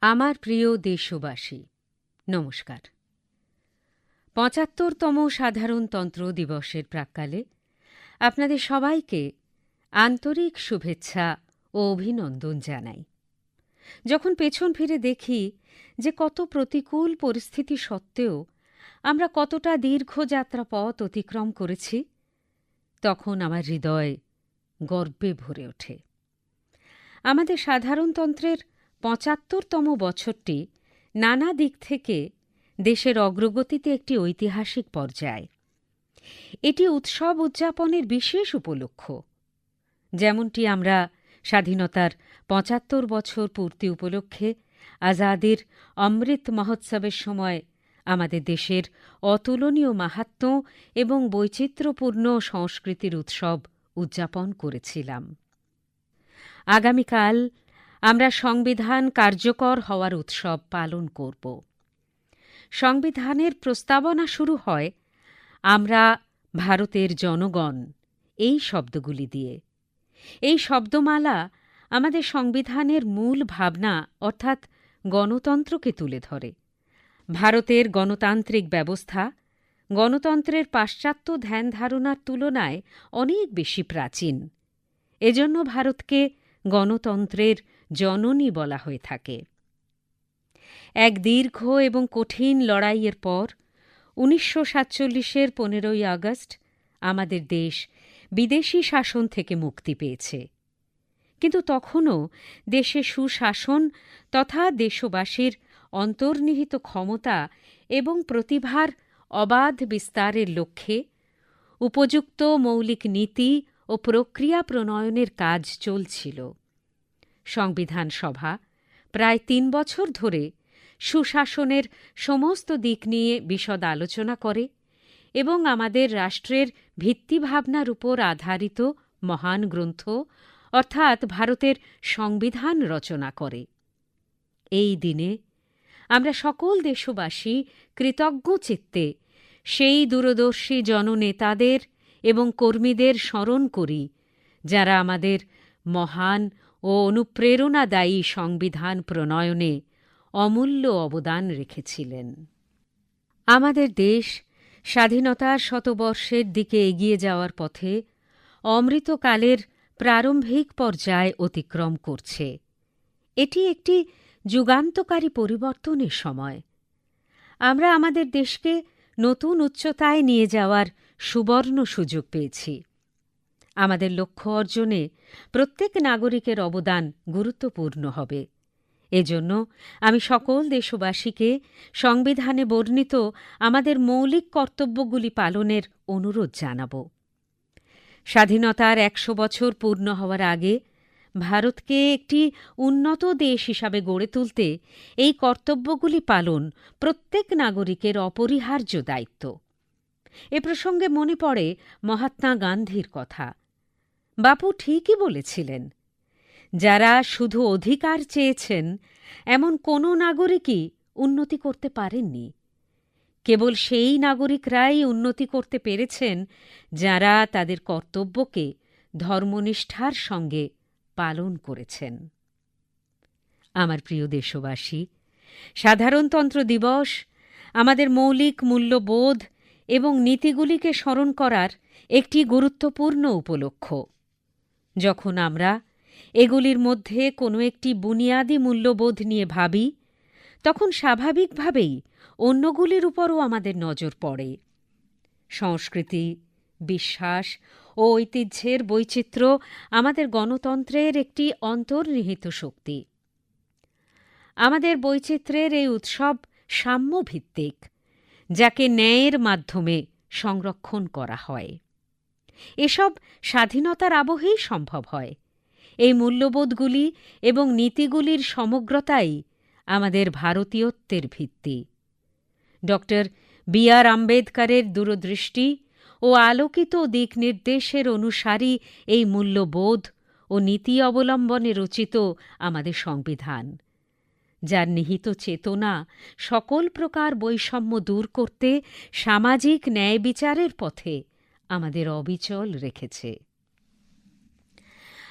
আমার প্রিয় দেশবাসী, নমস্কার। পঁচাত্তরতম সাধারণতন্ত্র দিবসের প্রাক্কালে আপনাদের সবাইকে আন্তরিক শুভেচ্ছা ও অভিনন্দন জানাই। যখন পেছন ফিরে দেখি যে কত প্রতিকূল পরিস্থিতি সত্ত্বেও আমরা কতটা দীর্ঘ যাত্রা পথ অতিক্রম করেছি, তখন আমার হৃদয় গর্বে ভরে ওঠে। আমাদের সাধারণতন্ত্রের পঁচাত্তরতম বছরটি নানা দিক থেকে দেশের অগ্রগতিতে একটি ঐতিহাসিক পর্যায়। এটি উৎসব উদযাপনের বিশেষ উপলক্ষ। যেমনটি আমরা স্বাধীনতার পঁচাত্তর বছর পূর্তি উপলক্ষে আজাদের অমৃত মহোৎসবের সময় আমাদের দেশের অতুলনীয় মাহাত্ম্য এবং বৈচিত্র্যপূর্ণ সংস্কৃতির উৎসব উদযাপন করেছিলাম। আগামীকাল আমরা সংবিধান কার্যকর হওয়ার উৎসব পালন করব। সংবিধানের প্রস্তাবনা শুরু হয়, আমরা ভারতের জনগণ, এই শব্দগুলি দিয়ে। এই শব্দমালা আমাদের সংবিধানের মূল ভাবনা, অর্থাৎ গণতন্ত্রকে তুলে ধরে। ভারতের গণতান্ত্রিক ব্যবস্থা, গণতন্ত্রের পাশ্চাত্য ধ্যান ধারণার তুলনায় অনেক বেশি প্রাচীন। এজন্য ভারতকে গণতন্ত্রের জননী বলা হয়ে থাকে। এক দীর্ঘ এবং কঠিন লড়াইয়ের পর, উনিশশো সাতচল্লিশের পনেরোই আগস্ট আমাদের দেশ বিদেশি শাসন থেকে মুক্তি পেয়েছে। কিন্তু তখনও দেশে সুশাসন তথা দেশবাসীর অন্তর্নিহিত ক্ষমতা এবং প্রতিভার অবাধ বিস্তারের লক্ষ্যে উপযুক্ত মৌলিক নীতি ও প্রক্রিয়া প্রণয়নের কাজ চলছিল। সংবিধান সভা প্রায় তিন বছর ধরে সুশাসনের সমস্ত দিক নিয়ে বিশদ আলোচনা করে এবং আমাদের রাষ্ট্রের ভিত্তিভাবনার উপর আধারিত মহান গ্রন্থ, অর্থাৎ ভারতের সংবিধান রচনা করে। এই দিনে আমরা সকল দেশবাসী কৃতজ্ঞ চিত্তে সেই দূরদর্শী জননেতাদের এবং কর্মীদের স্মরণ করি, যারা আমাদের মহান ও অনুপ্রেরণাদায়ী সংবিধান প্রণয়নে অমূল্য অবদান রেখেছিলেন। আমাদের দেশ স্বাধীনতার শতবর্ষের দিকে এগিয়ে যাওয়ার পথে অমৃতকালের প্রারম্ভিক পর্যায় অতিক্রম করছে। এটি একটি যুগান্তকারী পরিবর্তনের সময়। আমরা আমাদের দেশকে নতুন উচ্চতায় নিয়ে যাওয়ার সুবর্ণ সুযোগ পেয়েছি। আমাদের লক্ষ্য অর্জনে প্রত্যেক নাগরিকের অবদান গুরুত্বপূর্ণ হবে। এজন্য আমি সকল দেশবাসীকে সংবিধানে বর্ণিত আমাদের মৌলিক কর্তব্যগুলি পালনের অনুরোধ জানাব। স্বাধীনতার একশো বছর পূর্ণ হওয়ার আগে ভারতকে একটি উন্নত দেশ হিসাবে গড়ে তুলতে এই কর্তব্যগুলি পালন প্রত্যেক নাগরিকের অপরিহার্য দায়িত্ব। এ প্রসঙ্গে মনে পড়ে মহাত্মা গান্ধীর কথা। বাপু ঠিকই বলেছিলেন, যারা শুধু অধিকার চেয়েছেন, এমন কোনো নাগরিকই উন্নতি করতে পারেননি। কেবল সেই নাগরিকরাই উন্নতি করতে পেরেছেন, যারা তাদের কর্তব্যকে ধর্মনিষ্ঠার সঙ্গে পালন করেছেন। আমার প্রিয় দেশবাসী, সাধারণতন্ত্র দিবস আমাদের মৌলিক মূল্যবোধ এবং নীতিগুলিকে স্মরণ করার একটি গুরুত্বপূর্ণ উপলক্ষ। যখন আমরা এগুলির মধ্যে কোনো একটি বুনিয়াদি মূল্যবোধ নিয়ে ভাবি, তখন স্বাভাবিকভাবেই অন্যগুলির উপরও আমাদের নজর পড়ে। সংস্কৃতি, বিশ্বাস ও ঐতিহ্যের বৈচিত্র্য আমাদের গণতন্ত্রের একটি অন্তর্নিহিত শক্তি। আমাদের বৈচিত্র্যের এই উৎসব সাম্যভিত্তিক, যাকে ন্যায়ের মাধ্যমে সংরক্ষণ করা হয়। এসব স্বাধীনতার আবহেই সম্ভব হয়। এই মূল্যবোধগুলি এবং নীতিগুলির সমগ্রতাই আমাদের ভারতীয়ত্বের ভিত্তি। ড. বি আর আম্বেদকরের দূরদৃষ্টি ও আলোকিত দিক নির্দেশের অনুসারী এই মূল্যবোধ ও নীতি অবলম্বনে রচিত আমাদের সংবিধান, যার নিহিত চেতনা সকল প্রকার বৈষম্য দূর করতে সামাজিক ন্যায় বিচারের পথে আমাদের অবিচল রেখেছে।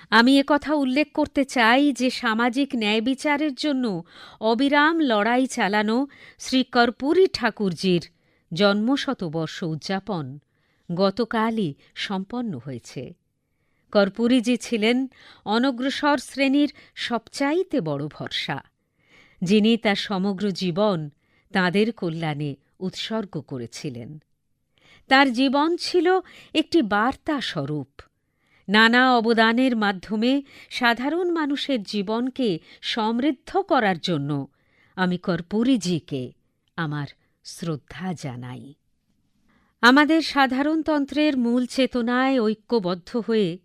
আমি কথা উল্লেখ করতে চাই যে সামাজিক ন্যায় বিচারের জন্য অবিরাম লড়াই চালানো শ্রী কর্পূরী ঠাকুরজির জন্মশতবর্ষ উদযাপন গতকালই সম্পন্ন হয়েছে। কর্পূরীজি ছিলেন অনগ্রসর শ্রেণির সবচাইতে বড় ভরসা। যিনি তার সমগ্র জীবন তাঁদের কল্যাণে উৎসর্গ করেছিলেন। তার জীবন ছিল একটি বার্তা স্বরূপ নানা অবদানের মাধ্যমে সাধারণ মানুষের জীবনকে সমৃদ্ধ করার জন্য আমি কর্পূরীজিকে আমার শ্রদ্ধা জানাই। আমাদের সাধারণতন্ত্রের মূল চেতনায় ঐক্যবদ্ধ হয়ে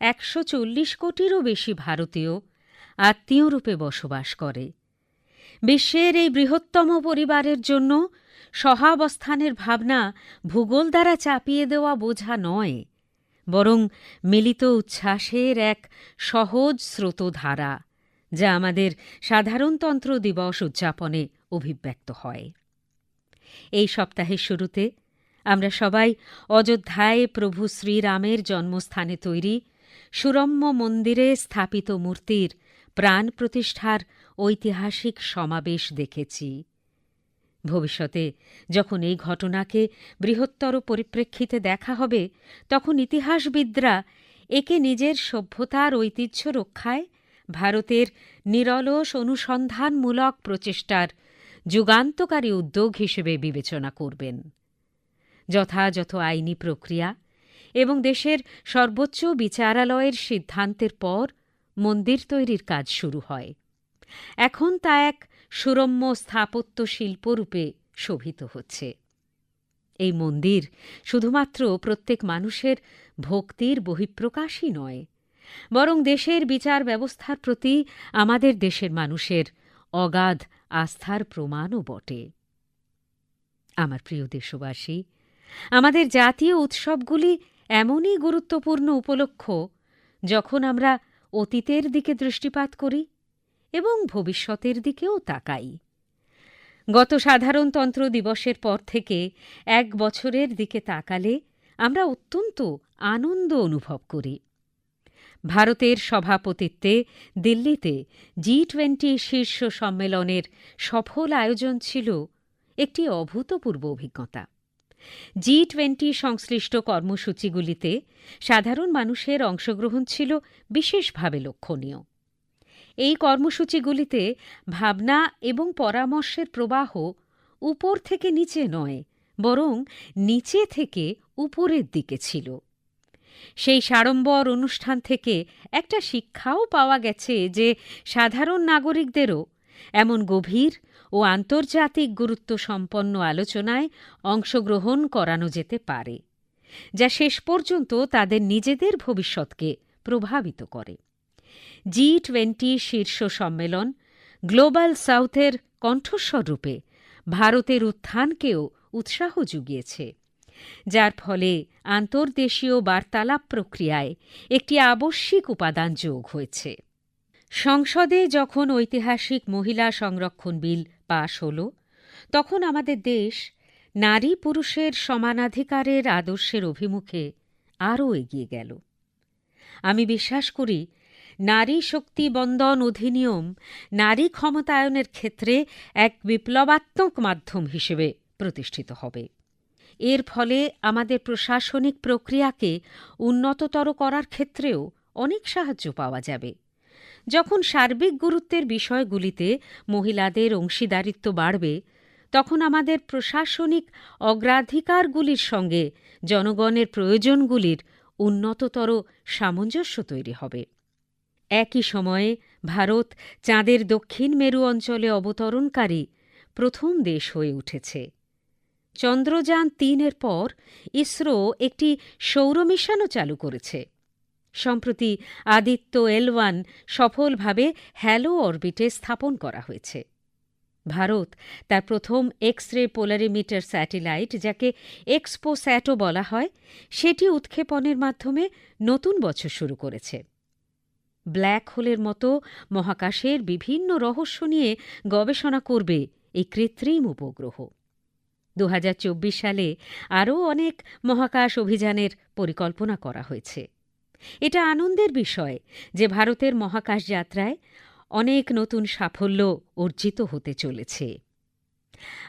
একশো চল্লিশ কোটিরও বেশি ভারতীয় আত্মীয়রূপে বসবাস করে। বিশ্বের এই বৃহত্তম পরিবারের জন্য সহাবস্থানের ভাবনা ভূগোল দ্বারা চাপিয়ে দেওয়া বোঝা নয়, বরং মিলিত উচ্ছ্বাসের এক সহজ স্রোতধারা, যা আমাদের সাধারণতন্ত্র দিবস উদযাপনে অভিব্যক্ত হয়। এই সপ্তাহের শুরুতে আমরা সবাই অযোধ্যায় প্রভু শ্রীরামের জন্মস্থানে তৈরি সুরম্য মন্দিরে স্থাপিত মূর্তির প্রাণ প্রতিষ্ঠার ঐতিহাসিক সমাবেশ দেখেছি। ভবিষ্যতে। যখন এই ঘটনাকে বৃহত্তর পরিপ্রেক্ষিতে দেখা হবে, তখন ইতিহাসবিদরা একে নিজের সভ্যতার ঐতিহ্য রক্ষায় ভারতের নিরলস অনুসন্ধানমূলক প্রচেষ্টার যুগান্তকারী উদ্যোগ হিসেবে বিবেচনা করবেন। যথাযথ আইনি প্রক্রিয়া এবং দেশের সর্বোচ্চ বিচারালয়ের সিদ্ধান্তের পর মন্দির তৈরির কাজ শুরু হয়। এখন তা এক সুরম্য স্থাপত্য শিল্পরূপে শোভিত হচ্ছে। এই মন্দির শুধুমাত্র প্রত্যেক মানুষের ভক্তির বহিঃপ্রকাশই নয়, বরং দেশের বিচার ব্যবস্থার প্রতি আমাদের দেশের মানুষের অগাধ আস্থার প্রমাণও বটে। আমার প্রিয় দেশবাসী, আমাদের জাতীয় উৎসবগুলি এমনই গুরুত্বপূর্ণ উপলক্ষ যখন আমরা অতীতের দিকে দৃষ্টিপাত করি এবং ভবিষ্যতের দিকেও তাকাই। গত সাধারণতন্ত্র দিবসের পর থেকে এক বছরের দিকে তাকালে আমরা অত্যন্ত আনন্দ অনুভব করি। ভারতের সভাপতিত্বে দিল্লিতে জি টোয়েন্টি শীর্ষ সম্মেলনের সফল আয়োজন ছিল একটি অভূতপূর্ব অভিজ্ঞতা। জি টোয়েন্টি সংশ্লিষ্ট কর্মসূচিগুলিতে সাধারণ মানুষের অংশগ্রহণ ছিল বিশেষভাবে লক্ষণীয়। এই কর্মসূচিগুলিতে ভাবনা এবং পরামর্শের প্রবাহ উপর থেকে নিচে নয়, বরং নিচে থেকে উপরের দিকে ছিল। সেই সাড়ম্বর অনুষ্ঠান থেকে একটা শিক্ষাও পাওয়া গেছে যে সাধারণ নাগরিকদেরও এমন গভীর ও আন্তর্জাতিক গুরুত্ব সম্পন্ন আলোচনায় অংশগ্রহণ করানো যেতে পারে, যা শেষ পর্যন্ত তাদের নিজেদের ভবিষ্যৎকে প্রভাবিত করে। জি টোয়েন্টি শীর্ষ সম্মেলন গ্লোবাল সাউথের কণ্ঠস্বর রূপে ভারতের উত্থানকেও উৎসাহ জুগিয়েছে যার ফলে আন্তর্দেশীয় বার্তালাপ প্রক্রিয়ায় একটি আবশ্যিক উপাদান যোগ হয়েছে। সংসদে যখন ঐতিহাসিক মহিলা সংরক্ষণ বিল পাশ হল, তখন আমাদের দেশ নারী পুরুষের সমানাধিকারের আদর্শের অভিমুখে আরও এগিয়ে গেল। আমি বিশ্বাস করি নারী শক্তি বন্দন অধিনিয়ম, নারী ক্ষমতায়নের ক্ষেত্রে এক বিপ্লবাত্মক মাধ্যম হিসেবে প্রতিষ্ঠিত হবে। এর ফলে আমাদের প্রশাসনিক প্রক্রিয়াকে উন্নততর করার ক্ষেত্রেও অনেক সাহায্য পাওয়া যাবে। যখন সার্বিক গুরুত্বের বিষয়গুলিতে মহিলাদের অংশীদারিত্ব বাড়বে, তখন আমাদের প্রশাসনিক অগ্রাধিকারগুলির সঙ্গে জনগণের প্রয়োজনগুলির উন্নততর সামঞ্জস্য তৈরি হবে। একই সময়ে ভারত চাঁদের দক্ষিণ মেরু অঞ্চলে অবতরণকারী প্রথম দেশ হয়ে উঠেছে। চন্দ্রযান তিনের পর ইসরো একটি সৌর মিশনও চালু করেছে। সম্প্রতি আদিত্য এল ওয়ান সফলভাবে হ্যালো অরবিটে স্থাপন করা হয়েছে। ভারত তার প্রথম এক্স রে পোলারিমিটার স্যাটেলাইট, যাকে এক্সপো স্যাটও বলা হয়, সেটি উৎক্ষেপণের মাধ্যমে নতুন বছর শুরু করেছে। ব্ল্যাক হোলের মতো মহাকাশের বিভিন্ন রহস্য নিয়ে গবেষণা করবে এই কৃত্রিম উপগ্রহ। দু হাজার চব্বিশ সালে আরও অনেক মহাকাশ অভিযানের পরিকল্পনা করা হয়েছে। এটা আনন্দের বিষয় যে ভারতের মহাকাশ যাত্রায় অনেক নতুন সাফল্য অর্জিত হতে চলেছে।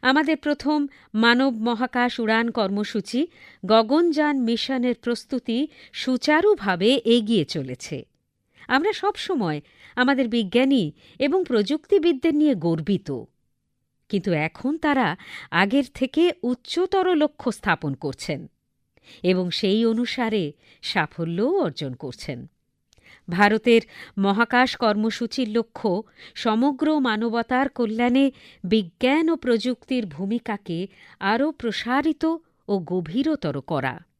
আমাদের প্রথম মানব মহাকাশ উড়ান কর্মসূচি গগনযান মিশনের প্রস্তুতি সুচারুভাবে এগিয়ে চলেছে। আমরা সব সময় আমাদের বিজ্ঞানী এবং প্রযুক্তিবিদদের নিয়ে গর্বিত। কিন্তু এখন তারা আগের থেকে উচ্চতর লক্ষ্য স্থাপন করছেন এবং সেই অনুসারে সাফল্যও অর্জন করছেন। ভারতের মহাকাশ কর্মসূচির লক্ষ্য সমগ্র মানবতার কল্যাণে বিজ্ঞান ও প্রযুক্তির ভূমিকাকে আরও প্রসারিত ও গভীরতর করা।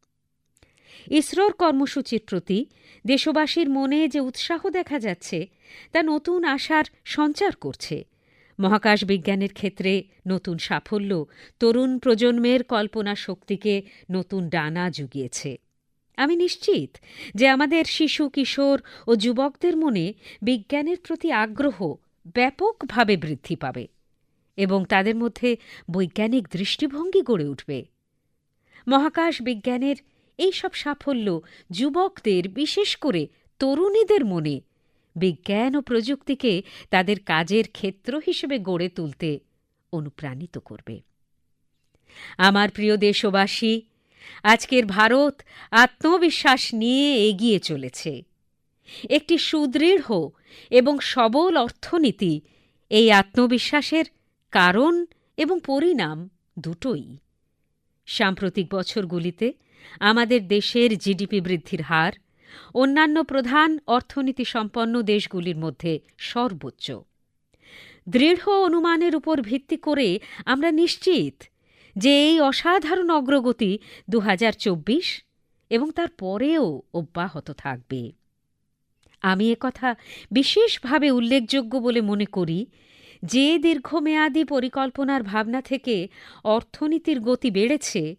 ইসরোর কর্মসূচির প্রতি দেশবাসীর মনে যে উৎসাহ দেখা যাচ্ছে, তা নতুন আশার সঞ্চার করছে। মহাকাশ বিজ্ঞানের ক্ষেত্রে নতুন সাফল্য, তরুণ প্রজন্মের কল্পনা শক্তিকে নতুন ডানা জুগিয়েছে। আমি নিশ্চিত যে আমাদের শিশু, কিশোর ও যুবকদের মনে বিজ্ঞানের প্রতি আগ্রহ ব্যাপকভাবে বৃদ্ধি পাবে এবং তাদের মধ্যে বৈজ্ঞানিক দৃষ্টিভঙ্গি গড়ে উঠবে। মহাকাশ বিজ্ঞানের এই সব সাফল্য যুবকদের, বিশেষ করে তরুণীদের মনে। বিজ্ঞান ও প্রযুক্তিকে তাদের কাজের ক্ষেত্র হিসেবে গড়ে তুলতে অনুপ্রাণিত করবে। আমার প্রিয় দেশবাসী, আজকের ভারত আত্মবিশ্বাস নিয়ে এগিয়ে চলেছে। একটি সুদৃঢ় এবং সবল অর্থনীতি এই আত্মবিশ্বাসের কারণ এবং পরিণাম দুটোই। সাম্প্রতিক বছরগুলিতে আমাদের দেশের জিডিপি বৃদ্ধির হার, অন্যান্য প্রধান অর্থনীতি সম্পন্ন দেশগুলির মধ্যে সর্বোচ্চ। দৃঢ় অনুমানের উপর ভিত্তি করে আমরা নিশ্চিত যে এই অসাধারণ অগ্রগতি দু হাজার চব্বিশ এবং তার পরেও অব্যাহত থাকবে। আমি একথা বিশেষভাবে উল্লেখযোগ্য বলে মনে করি যে দীর্ঘমেয়াদী পরিকল্পনার ভাবনা থেকে অর্থনীতির গতি বেড়েছে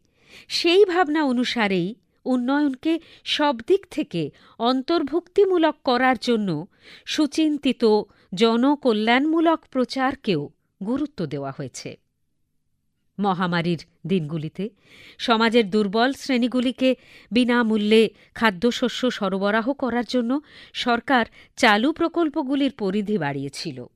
সেই ভাবনা অনুসারেই উন্নয়নকে সব দিক থেকে অন্তর্ভুক্তিমূলক করার জন্য সুচিন্তিত জনকল্যাণমূলক প্রচারকেও গুরুত্ব দেওয়া হয়েছে। মহামারীর দিনগুলিতে সমাজের দুর্বল শ্রেণীগুলিকে বিনামূল্যে খাদ্যশস্য সরবরাহ করার জন্য সরকার চালু প্রকল্পগুলির পরিধি বাড়িয়েছিল।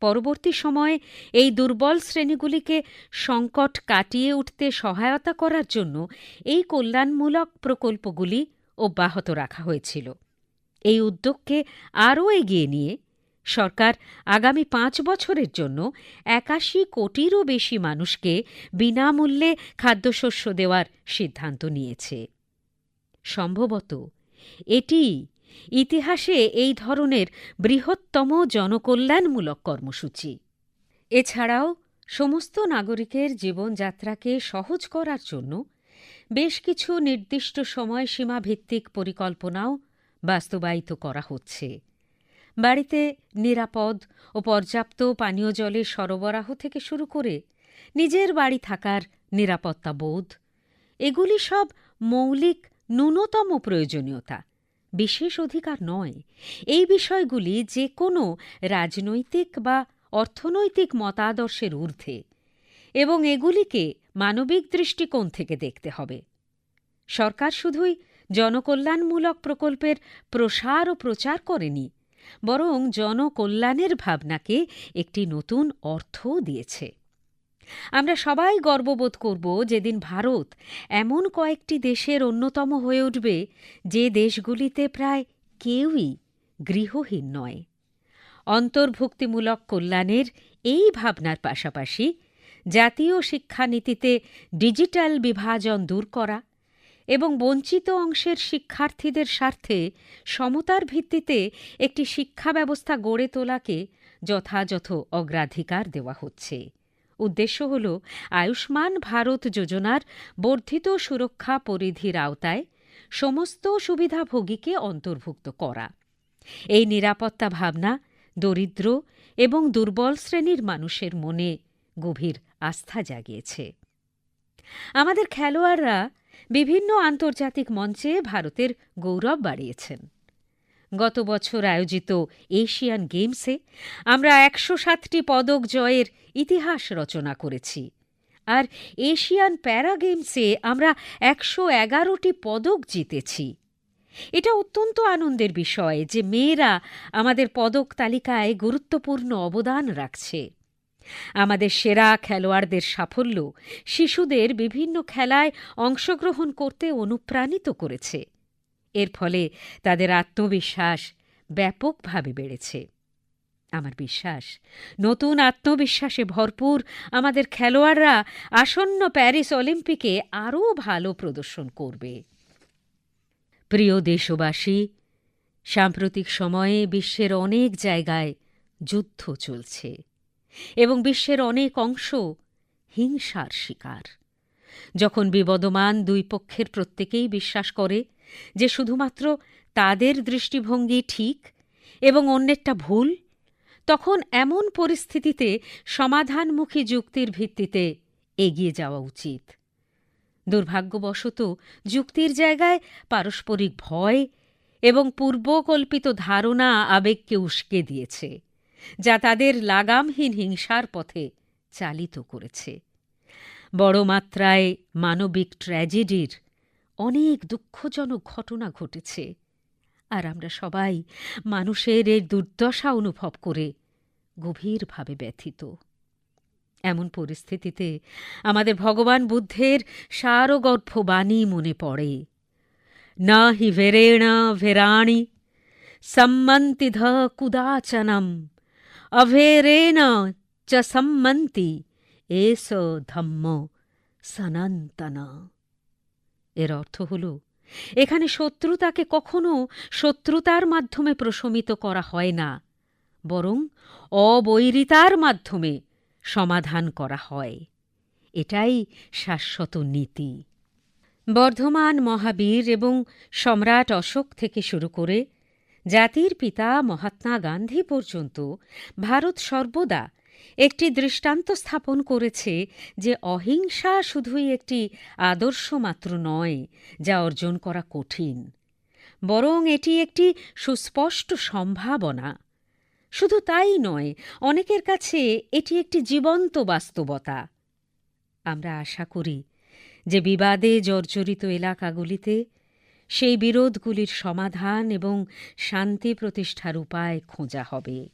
পরবর্তী সময়ে এই দুর্বল শ্রেণীগুলিকে সংকট কাটিয়ে উঠতে সহায়তা করার জন্য এই কল্যাণমূলক প্রকল্পগুলি অব্যাহত রাখা হয়েছিল। এই উদ্যোগকে আরও এগিয়ে নিয়ে সরকার আগামী পাঁচ বছরের জন্য একাশি কোটিরও বেশি মানুষকে বিনামূল্যে খাদ্যশস্য দেওয়ার সিদ্ধান্ত নিয়েছে। সম্ভবত এটি ইতিহাসে এই ধরনের বৃহত্তম জনকল্যাণমূলক কর্মসূচি। এছাড়াও সমস্ত নাগরিকের জীবনযাত্রাকে সহজ করার জন্য বেশ কিছু নির্দিষ্ট সময়সীমা ভিত্তিক পরিকল্পনাও বাস্তবায়িত করা হচ্ছে। বাড়িতে নিরাপদ ও পর্যাপ্ত পানীয় জলের সরবরাহ থেকে শুরু করে নিজের বাড়ি থাকার নিরাপত্তা বোধ, এগুলি সব মৌলিক ন্যূনতম প্রয়োজনীয়তা। বিশেষ অধিকার নয়। এই বিষয়গুলি যে কোনো রাজনৈতিক বা অর্থনৈতিক মতাদর্শের ঊর্ধ্বে এবং এগুলিকে মানবিক দৃষ্টিকোণ থেকে দেখতে হবে। সরকার শুধুই জনকল্যাণমূলক প্রকল্পের প্রসার ও প্রচার করেনি, বরং জনকল্যাণের ভাবনাকে একটি নতুন অর্থও দিয়েছে। আমরা সবাই গর্ববোধ করব যেদিন ভারত এমন কয়েকটি দেশের অন্যতম হয়ে উঠবে যে দেশগুলিতে প্রায় কেউই গৃহহীন নয়। অন্তর্ভুক্তিমূলক কল্যাণের এই ভাবনার পাশাপাশি জাতীয় শিক্ষানীতিতে ডিজিটাল বিভাজন দূর করা এবং বঞ্চিত অংশের শিক্ষার্থীদের স্বার্থে সমতার ভিত্তিতে একটি শিক্ষা ব্যবস্থা গড়ে তোলাকে যথাযথ অগ্রাধিকার দেওয়া হচ্ছে। উদ্দেশ্য হল আয়ুষ্মান ভারত যোজনার বর্ধিত সুরক্ষা পরিধির আওতায় সমস্ত সুবিধাভোগীকে অন্তর্ভুক্ত করা। এই নিরাপত্তা ভাবনা দরিদ্র এবং দুর্বল শ্রেণির মানুষের মনে গভীর আস্থা জাগিয়েছে। আমাদের খেলোয়াড়রা বিভিন্ন আন্তর্জাতিক মঞ্চে ভারতের গৌরব বাড়িয়েছেন। গত বছর আয়োজিত এশিয়ান গেমসে আমরা একশো সাতটি পদক জয়ের ইতিহাস রচনা করেছি। আর এশিয়ান প্যারা গেমসে আমরা একশো এগারোটি পদক জিতেছি। এটা অত্যন্ত আনন্দের বিষয় যে মেয়েরা আমাদের পদক তালিকায় গুরুত্বপূর্ণ অবদান রাখছে। আমাদের সেরা খেলোয়াড়দের সাফল্য শিশুদের বিভিন্ন খেলায় অংশগ্রহণ করতে অনুপ্রাণিত করেছে। এর ফলে তাদের আত্মবিশ্বাস ব্যাপকভাবে বেড়েছে। আমার বিশ্বাস, নতুন আত্মবিশ্বাসে ভরপুর আমাদের খেলোয়াড়রা আসন্ন প্যারিস অলিম্পিকে আরও ভালো প্রদর্শন করবে। প্রিয় দেশবাসী, সাম্প্রতিক সময়ে বিশ্বের অনেক জায়গায় যুদ্ধ চলছে এবং বিশ্বের অনেক অংশ হিংসার শিকার। যখন বিবদমান দুই পক্ষের প্রত্যেকেই বিশ্বাস করে যে শুধুমাত্র তাদের দৃষ্টিভঙ্গি ঠিক এবং অন্যেরটা ভুল, তখন এমন পরিস্থিতিতে সমাধানমুখী যুক্তির ভিত্তিতে এগিয়ে যাওয়া উচিত। দুর্ভাগ্যবশত যুক্তির জায়গায় পারস্পরিক ভয় এবং পূর্বকল্পিত ধারণা আবেগকে উস্কে দিয়েছে, যা তাদের লাগামহীন হিংসার পথে চালিত করেছে। বড় মাত্রায় মানবিক ট্র্যাজেডির অনেক দুঃখজনক ঘটনা ঘটেছে, আর আমরা সবাই মানুষের এর দুর্দশা অনুভব করে গভীরভাবে ব্যথিত। এমন পরিস্থিতিতে আমাদের ভগবান বুদ্ধের সারগর্ভ বাণী মনে পড়ে না হি ভেরেণ ভেরাণি সম্মন্তিধ কুদাচনম, অভেরেণ চ সম্মন্তি, এস ধম্ম সনান্তন। এর অর্থ হল, এখানে শত্রুতাকে কখনো শত্রুতার মাধ্যমে প্রশমিত করা হয় না, বরং অবৈরিতার মাধ্যমে সমাধান করা হয়। এটাই শাশ্বত নীতি। বর্ধমান মহাবীর এবং সম্রাট অশোক থেকে শুরু করে জাতির পিতা মহাত্মা গান্ধী পর্যন্ত ভারত সর্বদা একটি দৃষ্টান্ত স্থাপন করেছে যে অহিংসা শুধুই একটি আদর্শ মাত্র নয়, যা অর্জন করা কঠিন। বরং এটি একটি সুস্পষ্ট সম্ভাবনা। শুধু তাই নয়, অনেকের কাছে এটি একটি জীবন্ত বাস্তবতা। আমরা আশা করি যে বিবাদে জর্জরিত এলাকাগুলিতে সেই বিরোধগুলির সমাধান এবং শান্তি প্রতিষ্ঠার উপায় খোঁজা হবে।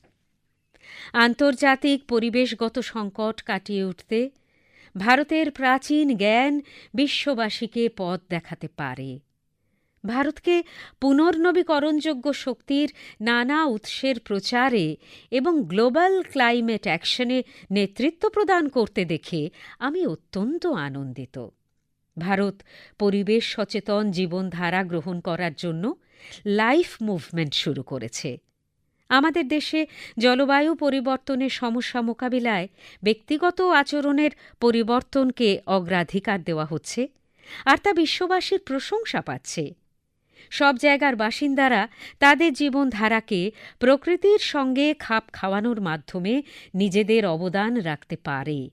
আন্তর্জাতিক পরিবেশগত সংকট কাটিয়ে উঠতে ভারতের প্রাচীন জ্ঞান বিশ্ববাসীকে পথ দেখাতে পারে। ভারতকে পুনর্নবীকরণযোগ্য শক্তির নানা উৎসের প্রচারে এবং গ্লোবাল ক্লাইমেট অ্যাকশনে নেতৃত্ব প্রদান করতে দেখে আমি অত্যন্ত আনন্দিত। ভারত পরিবেশ সচেতন জীবনধারা গ্রহণ করার জন্য লাইফ মুভমেন্ট শুরু করেছে। আমাদের দেশে জলবায়ু পরিবর্তনের সমস্যা মোকাবিলায় ব্যক্তিগত আচরণের পরিবর্তনকে অগ্রাধিকার দেওয়া হচ্ছে আর তা বিশ্ববাসীর প্রশংসা পাচ্ছে। সব জায়গার বাসিন্দারা তাদের জীবনধারাকে প্রকৃতির সঙ্গে খাপ খাওয়ানোর মাধ্যমে নিজেদের অবদান রাখতে পারে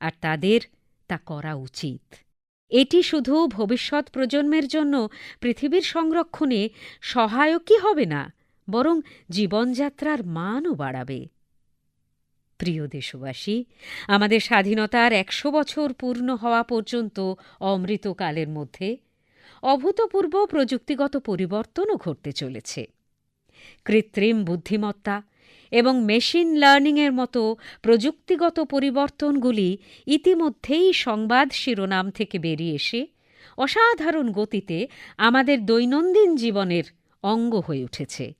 আর তাদের তা করা উচিত। এটি শুধু ভবিষ্যৎ প্রজন্মের জন্য পৃথিবীর সংরক্ষণে সহায়কই হবে না বরং জীবনযাত্রার মানও বাড়াবে। প্রিয় দেশবাসী, আমাদের স্বাধীনতার একশো বছর পূর্ণ হওয়া পর্যন্ত অমৃতকালের মধ্যে অভূতপূর্ব প্রযুক্তিগত পরিবর্তনও ঘটতে চলেছে। কৃত্রিম বুদ্ধিমত্তা এবং মেশিন লার্নিংয়ের মতো প্রযুক্তিগত পরিবর্তনগুলি ইতিমধ্যেই সংবাদ শিরোনাম থেকে বেরিয়ে এসে অসাধারণ গতিতে আমাদের দৈনন্দিন জীবনের অঙ্গ হয়ে উঠেছে।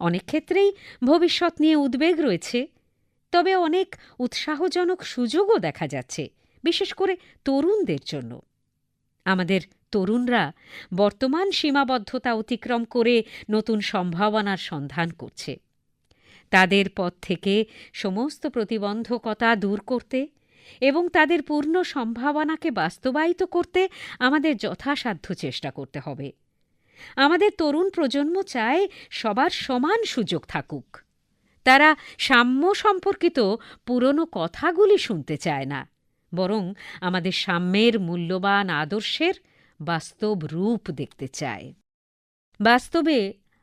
অনেক ক্ষেত্রেই ভবিষ্যৎ নিয়ে উদ্বেগ রয়েছে, তবে অনেক উৎসাহজনক সুযোগও দেখা যাচ্ছে, বিশেষ করে তরুণদের জন্য। আমাদের তরুণরা বর্তমান সীমাবদ্ধতা অতিক্রম করে নতুন সম্ভাবনার সন্ধান করছে। তাদের পথ থেকে সমস্ত প্রতিবন্ধকতা দূর করতে এবং তাদের পূর্ণ সম্ভাবনাকে বাস্তবায়িত করতে আমাদের যথাসাধ্য চেষ্টা করতে হবে। আমাদের তরুণ প্রজন্ম চায় সবার সমান সুযোগ থাকুক। তারা সাম্য সম্পর্কিত পুরনো কথাগুলি শুনতে চায় না, বরং আমাদের সাম্যের মূল্যবান আদর্শের বাস্তব রূপ দেখতে চায়। বাস্তবে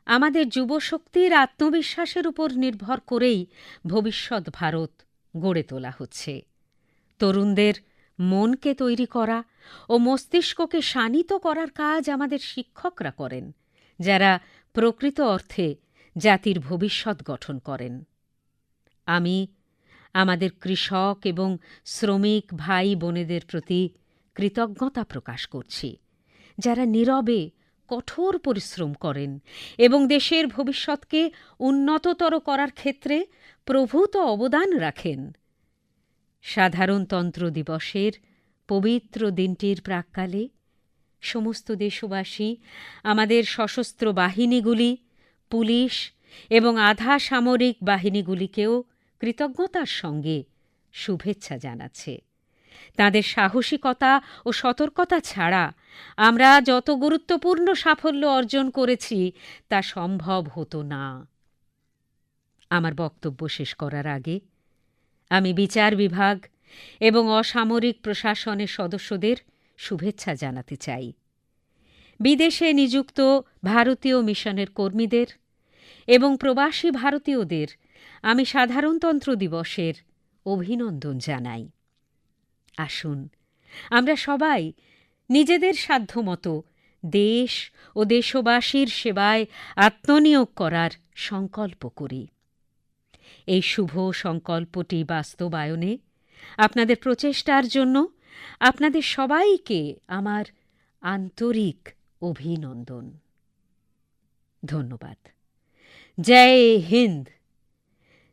আমাদের যুবশক্তির আত্মবিশ্বাসের উপর নির্ভর করেই ভবিষ্যৎ ভারত গড়ে তোলা হচ্ছে। তরুণদের মনকে তৈরি করা ও মস্তিষ্ককে শানিত করার কাজ আমাদের শিক্ষকরা করেন, যারা প্রকৃত অর্থে জাতির ভবিষ্যৎ গঠন করেন। আমি আমাদের কৃষক এবং শ্রমিক ভাই বোনেদের প্রতি কৃতজ্ঞতা প্রকাশ করছি, যারা নীরবে কঠোর পরিশ্রম করেন এবং দেশের ভবিষ্যৎকে উন্নততর করার ক্ষেত্রে প্রভূত অবদান রাখেন। সাধারণতন্ত্র দিবসের পবিত্র দিনটির প্রাক্কালে সমস্ত দেশবাসী, আমাদের সশস্ত্র বাহিনীগুলি, পুলিশ এবং আধা সামরিক বাহিনীগুলিকেও কৃতজ্ঞতার সঙ্গে শুভেচ্ছা জানাচ্ছে। তাদের সাহসিকতা ও সতর্কতা ছাড়া আমরা যত গুরুত্বপূর্ণ সাফল্য অর্জন করেছি, তা সম্ভব হতো না। আমার বক্তব্য শেষ করার আগে আমি বিচার বিভাগ এবং অসামরিক প্রশাসনের সদস্যদের শুভেচ্ছা জানাতে চাই। বিদেশে নিযুক্ত ভারতীয় মিশনের কর্মীদের এবং প্রবাসী ভারতীয়দের আমি সাধারণতন্ত্র দিবসের অভিনন্দন জানাই। আসুন, আমরা সবাই নিজেদের সাধ্যমতো দেশ ও দেশবাসীর সেবায় আত্মনিয়োগ করার সংকল্প করি। এই শুভ সংকল্পটি বাস্তবায়নে আপনাদের প্রচেষ্টার জন্য আপনাদের সবাইকে আমার আন্তরিক অভিনন্দন। ধন্যবাদ। জয় হিন্দ।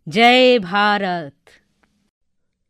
জয় ভারত।